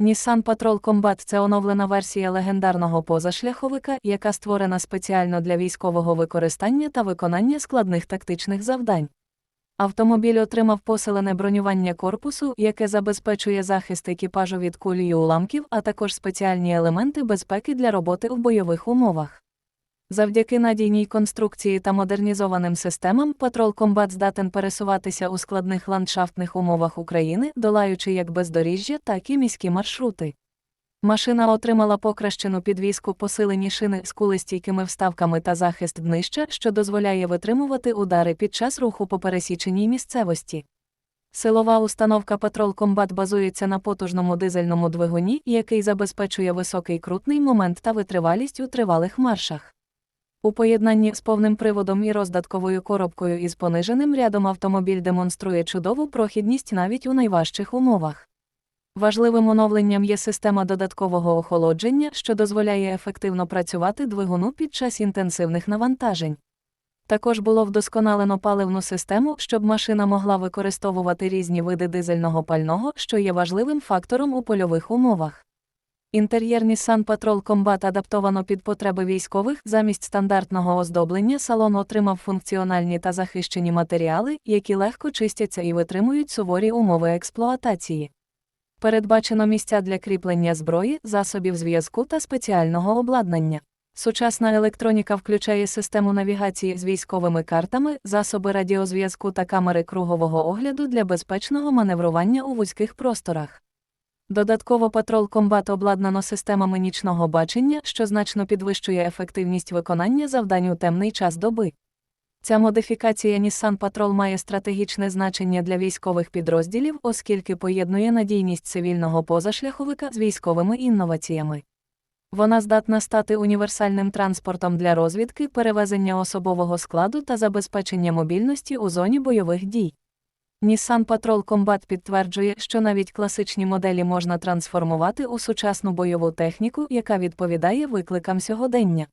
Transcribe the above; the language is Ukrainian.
Nissan Patrol Combat – це оновлена версія легендарного позашляховика, яка створена спеціально для військового використання та виконання складних тактичних завдань. Автомобіль отримав посилене бронювання корпусу, яке забезпечує захист екіпажу від кулі і уламків, а також спеціальні елементи безпеки для роботи в бойових умовах. Завдяки надійній конструкції та модернізованим системам Patrol Combat здатен пересуватися у складних ландшафтних умовах України, долаючи як бездоріжжя, так і міські маршрути. Машина отримала покращену підвіску посилені шини з кулестійкими вставками та захист днища, що дозволяє витримувати удари під час руху по пересіченій місцевості. Силова установка Patrol Combat базується на потужному дизельному двигуні, який забезпечує високий крутний момент та витривалість у тривалих маршах. У поєднанні з повним приводом і роздатковою коробкою із пониженим рядом автомобіль демонструє чудову прохідність навіть у найважчих умовах. Важливим оновленням є система додаткового охолодження, що дозволяє ефективно працювати двигуну під час інтенсивних навантажень. Також було вдосконалено паливну систему, щоб машина могла використовувати різні види дизельного пального, що є важливим фактором у польових умовах. Інтер'єр Nissan Patrol Combat адаптовано під потреби військових, замість стандартного оздоблення салон отримав функціональні та захищені матеріали, які легко чистяться і витримують суворі умови експлуатації. Передбачено місця для кріплення зброї, засобів зв'язку та спеціального обладнання. Сучасна електроніка включає систему навігації з військовими картами, засоби радіозв'язку та камери кругового огляду для безпечного маневрування у вузьких просторах. Додатково Patrol Combat обладнано системами нічного бачення, що значно підвищує ефективність виконання завдань у темний час доби. Ця модифікація Nissan Patrol має стратегічне значення для військових підрозділів, оскільки поєднує надійність цивільного позашляховика з військовими інноваціями. Вона здатна стати універсальним транспортом для розвідки, перевезення особового складу та забезпечення мобільності у зоні бойових дій. Nissan Patrol Combat підтверджує, що навіть класичні моделі можна трансформувати у сучасну бойову техніку, яка відповідає викликам сьогодення.